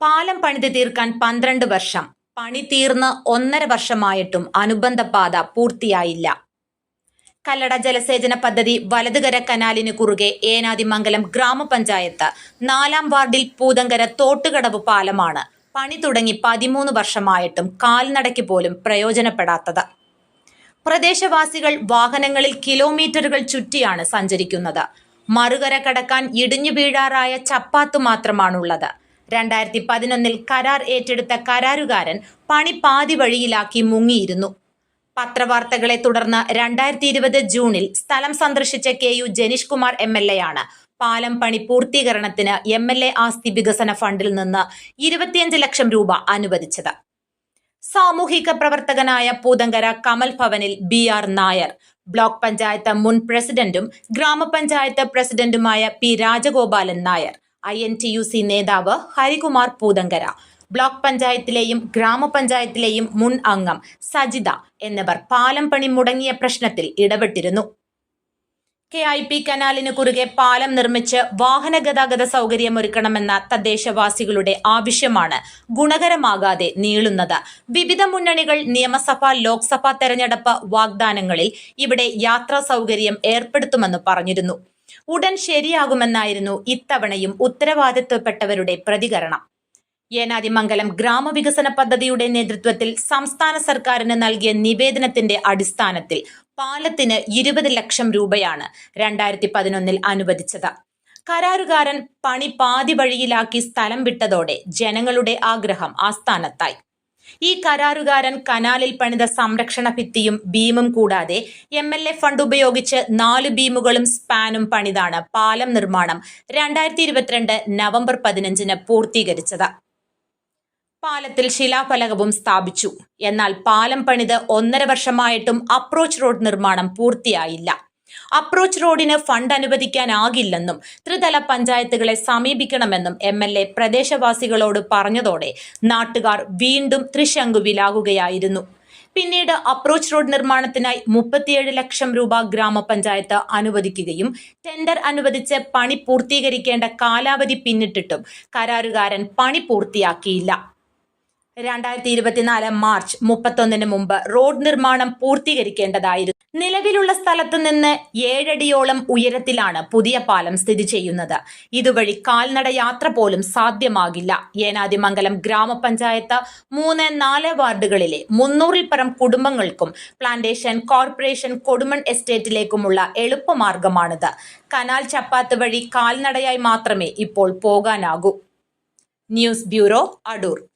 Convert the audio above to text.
പാലം പണിത് തീർക്കാൻ പന്ത്രണ്ട് വർഷം. പണി തീർന്ന് ഒന്നര വർഷമായിട്ടും അനുബന്ധ പാത പൂർത്തിയായില്ല. കല്ലട ജലസേചന പദ്ധതി വലതുകര കനാലിന് കുറുകെ ഏനാതിമംഗലം ഗ്രാമപഞ്ചായത്ത് നാലാം വാർഡിൽ പൂതങ്കര തോട്ടുകടവ് പാലമാണ് പണി തുടങ്ങി പതിമൂന്ന് വർഷമായിട്ടും കാൽനടയ്ക്ക് പോലും പ്രയോജനപ്പെടാത്തത്. പ്രദേശവാസികൾ വാഹനങ്ങളിൽ കിലോമീറ്ററുകൾ ചുറ്റിയാണ് സഞ്ചരിക്കുന്നത്. മറുകര കടക്കാൻ ഇടിഞ്ഞു വീഴാറായ ചപ്പാത്ത് മാത്രമാണുള്ളത്. രണ്ടായിരത്തി പതിനൊന്നിൽ കരാർ ഏറ്റെടുത്ത കരാറുകാരൻ പണി പാതി വഴിയിലാക്കി മുങ്ങിയിരുന്നു. പത്രവാർത്തകളെ തുടർന്ന് രണ്ടായിരത്തി ഇരുപത് ജൂണിൽ സ്ഥലം സന്ദർശിച്ച K U Janeesh Kumar M L A ആണ് പാലം പണി പൂർത്തീകരണത്തിന് എം എൽ എ ആസ്തി വികസന ഫണ്ടിൽ നിന്ന് ഇരുപത്തിയഞ്ച് ലക്ഷം രൂപ അനുവദിച്ചത്. സാമൂഹിക പ്രവർത്തകനായ പൂതങ്കര കമൽ ഭവനിൽ B R Nair block panchayat മുൻ പ്രസിഡന്റും ഗ്രാമപഞ്ചായത്ത് പ്രസിഡന്റുമായ P Rajagopalan Nair I N T U C നേതാവ് ഹരികുമാർ പൂതങ്കര ബ്ലോക്ക് പഞ്ചായത്തിലെയും ഗ്രാമപഞ്ചായത്തിലെയും മുൻ അംഗം സജിത എന്നിവർ പാലം പണി മുടങ്ങിയ പ്രശ്നത്തിൽ ഇടപെട്ടിരുന്നു. കെ ഐ പി കനാലിന് കുറുകെ പാലം നിർമ്മിച്ച് വാഹന ഗതാഗത സൗകര്യമൊരുക്കണമെന്ന തദ്ദേശവാസികളുടെ ആവശ്യമാണ് ഗുണകരമാകാതെ നീളുന്നത്. വിവിധ മുന്നണികൾ നിയമസഭ ലോക്സഭാ തെരഞ്ഞെടുപ്പ് വാഗ്ദാനങ്ങളിൽ ഇവിടെ യാത്രാ സൗകര്യം ഏർപ്പെടുത്തുമെന്ന് പറഞ്ഞിരുന്നു. ഉടൻ ശരിയാകുമെന്നായിരുന്നു ഇത്തവണയും ഉത്തരവാദിത്വപ്പെട്ടവരുടെ പ്രതികരണം. ഏനാതിമംഗലം ഗ്രാമവികസന പദ്ധതിയുടെ നേതൃത്വത്തിൽ സംസ്ഥാന സർക്കാരിന് നൽകിയ നിവേദനത്തിന്റെ അടിസ്ഥാനത്തിൽ പാലത്തിന് ഇരുപത് ലക്ഷം രൂപയാണ് രണ്ടായിരത്തി പതിനൊന്നിൽ അനുവദിച്ചത്. കരാറുകാരൻ പണി പാതി വഴിയിലാക്കി സ്ഥലം വിട്ടതോടെ ജനങ്ങളുടെ ആഗ്രഹം ആസ്ഥാനത്തായി. ഈ കരാറുകാരൻ കനാലിൽ പണിത സംരക്ഷണ ഭിത്തിയും ബീമും കൂടാതെ എം എൽ എ ഫണ്ട് ഉപയോഗിച്ച് നാല് ബീമുകളും സ്പാനും പണിതാണ് പാലം നിർമ്മാണം രണ്ടായിരത്തി ഇരുപത്തിരണ്ട് നവംബർ പതിനഞ്ചിന് പൂർത്തീകരിച്ചത്. പാലത്തിൽ ശിലാഫലകവും സ്ഥാപിച്ചു. എന്നാൽ പാലം പണിത് ഒന്നര വർഷമായിട്ടും അപ്രോച്ച് റോഡ് നിർമ്മാണം പൂർത്തിയായില്ല. അപ്രോച്ച് റോഡിന് ഫണ്ട് അനുവദിക്കാനാകില്ലെന്നും ത്രിതല പഞ്ചായത്തുകളെ സമീപിക്കണമെന്നും എം എൽ എ പ്രദേശവാസികളോട് പറഞ്ഞതോടെ നാട്ടുകാർ വീണ്ടും ത്രിശങ്കുവിലാകുകയായിരുന്നു. പിന്നീട് അപ്രോച്ച് റോഡ് നിർമ്മാണത്തിനായി മുപ്പത്തിയേഴ് ലക്ഷം രൂപ ഗ്രാമപഞ്ചായത്ത് അനുവദിക്കുകയും ടെൻഡർ അനുവദിച്ച് പണി പൂർത്തീകരിക്കേണ്ട കാലാവധി പിന്നിട്ടിട്ടും കരാറുകാരൻ പണി പൂർത്തിയാക്കിയില്ല. രണ്ടായിരത്തി ഇരുപത്തിനാല് മാർച്ച് മുപ്പത്തൊന്നിന് മുമ്പ് റോഡ് നിർമ്മാണം പൂർത്തീകരിക്കേണ്ടതായിരുന്നു. നിലവിലുള്ള സ്ഥലത്ത് നിന്ന് ഏഴടിയോളം ഉയരത്തിലാണ് പുതിയ പാലം സ്ഥിതി ചെയ്യുന്നത്. ഇതുവഴി കാൽനട യാത്ര പോലും സാധ്യമാകില്ല. ഏനാദിമംഗലം ഗ്രാമപഞ്ചായത്ത് മൂന്ന് നാല് വാർഡുകളിലെ മുന്നൂറിൽ പരം കുടുംബങ്ങൾക്കും പ്ലാന്റേഷൻ കോർപ്പറേഷൻ കൊടുമൺ എസ്റ്റേറ്റിലേക്കുമുള്ള എളുപ്പമാർഗമാണിത്. കനാൽ ചപ്പാത്ത് വഴി കാൽനടയായി മാത്രമേ ഇപ്പോൾ പോകാനാകൂ. News bureau Adoor.